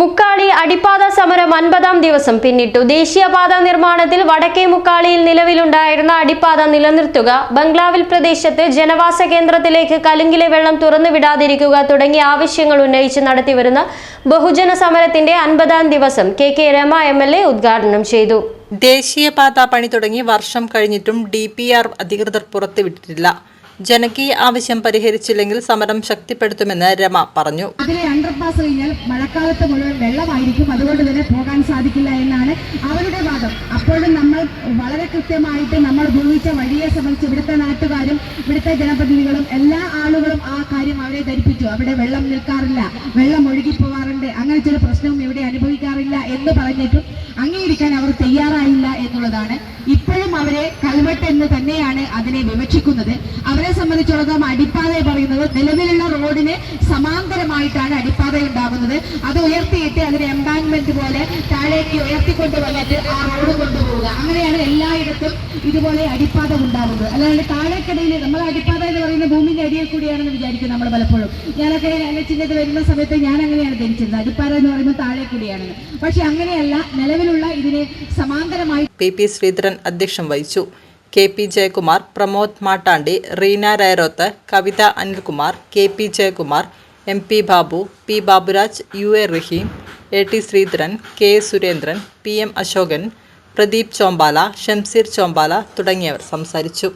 മുക്കാളി അടിപ്പാത സമരം അൻപതാം ദിവസം പിന്നിട്ടു. ദേശീയപാത നിർമ്മാണത്തിൽ വടക്കേ മുക്കാളിയിൽ നിലവിലുണ്ടായിരുന്ന അടിപ്പാത നിലനിർത്തുക ബംഗ്ലാവിൽ പ്രദേശത്ത് ജനവാസ കേന്ദ്രത്തിലേക്ക് കലുങ്കിലെ വെള്ളം തുറന്നുവിടാതിരിക്കുക തുടങ്ങിയ ആവശ്യങ്ങൾ ഉന്നയിച്ച് നടത്തിവരുന്ന ബഹുജന സമരത്തിന്റെ അൻപതാം ദിവസം K K Rema M L A ഉദ്ഘാടനം ചെയ്തു. ദേശീയപാത പണി തുടങ്ങി വർഷം കഴിഞ്ഞിട്ടും ഡി പി ആർ അധികൃതർ പുറത്തുവിട്ടിട്ടില്ല. ജനകീയ ആവശ്യം പരിഹരിച്ചില്ലെങ്കിൽ സമരം ശക്തിപ്പെടുത്തുമെന്ന് രമ പറഞ്ഞു. അതിലെ അണ്ടർപാസ് കഴിഞ്ഞാൽ മഴക്കാലത്ത് മുഴുവൻ വെള്ളമായിരിക്കും. അതുകൊണ്ട് തന്നെ പോകാൻ സാധിക്കില്ല എന്നാണ് അവരുടെ വാദം. അപ്പോഴും നമ്മൾ വളരെ കൃത്യമായിട്ട് നമ്മൾ ഉപയോഗിച്ച വഴിയെ സംബന്ധിച്ച് ഇവിടുത്തെ നാട്ടുകാരും ഇവിടുത്തെ ജനപ്രതിനിധികളും എല്ലാ ആളുകളും ആ കാര്യം അവരെ ധരിപ്പിച്ചു. അവിടെ വെള്ളം നിൽക്കാറില്ല. വെള്ളം ഒഴുകി പോവാറുണ്ട് അങ്ങനെ ചില പ്രശ്നവും ഇവിടെ അനുഭവിക്കാറില്ല എന്ന് പറഞ്ഞിട്ടും അംഗീകരിക്കാൻ അവർ തയ്യാറായില്ല എന്നുള്ളതാണ്. കൽവെട്ട് എന്ന് തന്നെയാണ് അതിനെ വിവക്ഷിക്കുന്നത്. അവരെ സംബന്ധിച്ചിടത്തോളം അടിപ്പാത പറയുന്നത് നിലവിലുള്ള റോഡിന് സമാന്തരമായിട്ടാണ് അടിപ്പാത ഉണ്ടാകുന്നത്. അത് ഉയർത്തിയിട്ട് അതിന് എംബാങ്ക്മെന്റ് പോലെ താഴേക്ക് ഉയർത്തിക്കൊണ്ട് വന്നിട്ട് ആ റോഡ് കൊണ്ടുപോവുക. അങ്ങനെയാണ് എല്ലായിടത്തും ഇതുപോലെ അടിപ്പാത ഉണ്ടാകുന്നത് അല്ലാണ്ട് താഴേക്കടയിൽ നമ്മൾ അടിപ്പാത എന്ന് പറയുന്ന ഭൂമിന്റെ അടിയിൽ കൂടിയാണെന്ന് വിചാരിക്കും നമ്മൾ പലപ്പോഴും. ഞാനൊക്കെ ചിഹ്നത്തിൽ വരുന്ന സമയത്ത് ഞാൻ അങ്ങനെയാണ് ധരിച്ചിരുന്നത്. അടിപ്പാത എന്ന് പറയുമ്പോൾ താഴെ കൂടിയാണെന്ന് പക്ഷെ അങ്ങനെയല്ല നിലവിലുള്ള ഇതിന് സമാന്തരമായി പി പി ശ്രീധരൻ അധ്യക്ഷം വഹിച്ചു. K P Jayakumar Pramod Mattandi Reena Rayaroth Kavitha Anilkumar K P Jayakumar M P Babu P Baburaj U A Raheem A T Sreedharan K Surendran P M Ashokan Pradeep Chombala Shamseer Chombala തുടങ്ങിയവർ സംസാരിച്ചു.